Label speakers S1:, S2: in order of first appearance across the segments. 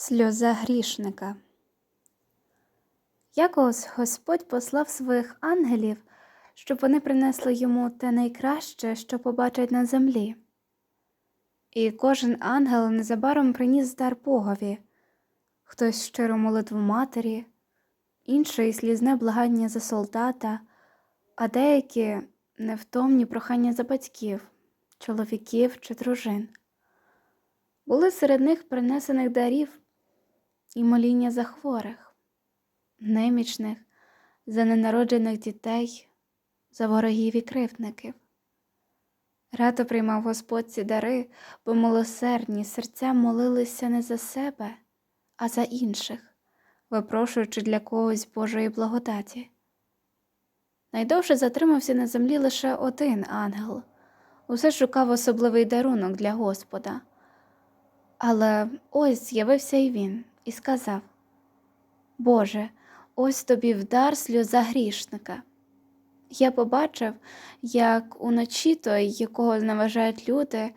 S1: Сльоза грішника. Якось Господь послав своїх ангелів, щоб вони принесли йому те найкраще, що побачать на землі. І кожен ангел незабаром приніс дар Богові, хтось щиру молитву матері, інший слізне благання за солдата, а деякі невтомні прохання за батьків, чоловіків чи дружин. Були серед них принесених дарів і моління за хворих, немічних, за ненароджених дітей, за ворогів і кривдників. Радо приймав Господь ці дари, бо милосердні серця молилися не за себе, а за інших, випрошуючи для когось Божої благодаті. Найдовше затримався на землі лише один ангел, усе шукав особливий дарунок для Господа. Але ось з'явився і він і сказав: Боже, ось тобі вдар сльоза грішника. Я побачив, як уночі той, якого зневажають люди,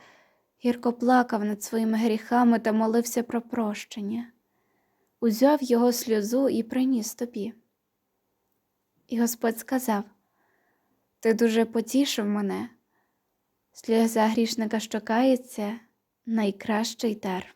S1: гірко плакав над своїми гріхами та молився про прощення, узяв його сльозу і приніс тобі. І Господь сказав: Ти дуже потішив мене, сльоза грішника що кається, найкращий дар.